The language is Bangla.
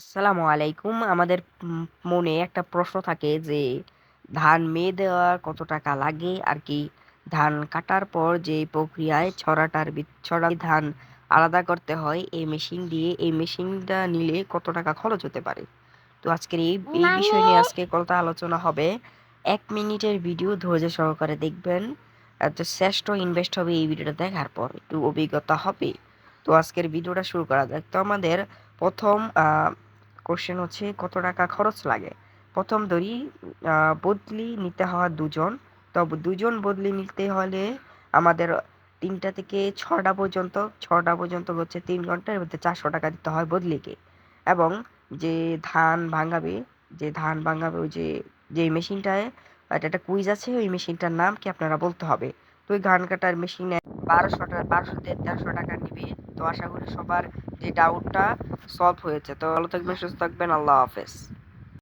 আসসালামু আলাইকুম। আমাদের মনে একটা প্রশ্ন থাকে যে ধান মেয়ে দেওয়ার কত টাকা লাগে? আর কি ধান কাটার পর যে প্রক্রিয়ায় ছড়াটার ছড়া ধান আলাদা করতে হয় এই মেশিন দিয়ে এই মেশিনটা নিলে কত টাকা খরচ হতে পারে? তো আজকের এই এই বিষয় নিয়ে আজকে কথা আলোচনা হবে। এক মিনিটের ভিডিও ধৈর্য সহকারে দেখবেন। এত শ্রেষ্ঠ ইনভেস্ট হবে এই ভিডিওটা দেখার পর। একটু অভিজ্ঞতা হবে। তো আজকের ভিডিওটা শুরু করা যাক। তো আমাদের প্রথম আহ কোশ্চেন হচ্ছে, কত টাকা খরচ লাগে? প্রথম ধরি বদলি নিতে হয় দুজন। তবে দুজন বদলি নিতে হলে আমাদের তিনটা থেকে ছটা পর্যন্ত ছটা পর্যন্ত হচ্ছে তিন ঘণ্টার মধ্যে চারশো টাকা দিতে হয় বদলিকে। এবং যে ধান ভাঙাবে, যে ধান ভাঙাবে ওই যে যে মেশিনটায়, এটা একটা কুইজ আছে, ওই মেশিনটার নাম কি আপনারা বলতে হবে? তো ওই ধান কাটার মেশিনে বারোশো টাকা বারোশো তেরোশো টাকা নিবে। তো আশা করি সবার যে ডাউটটা সলভ হয়েছে। তো ভালো থাকবেন, সুস্থ থাকবেন, আল্লাহ হাফেজ।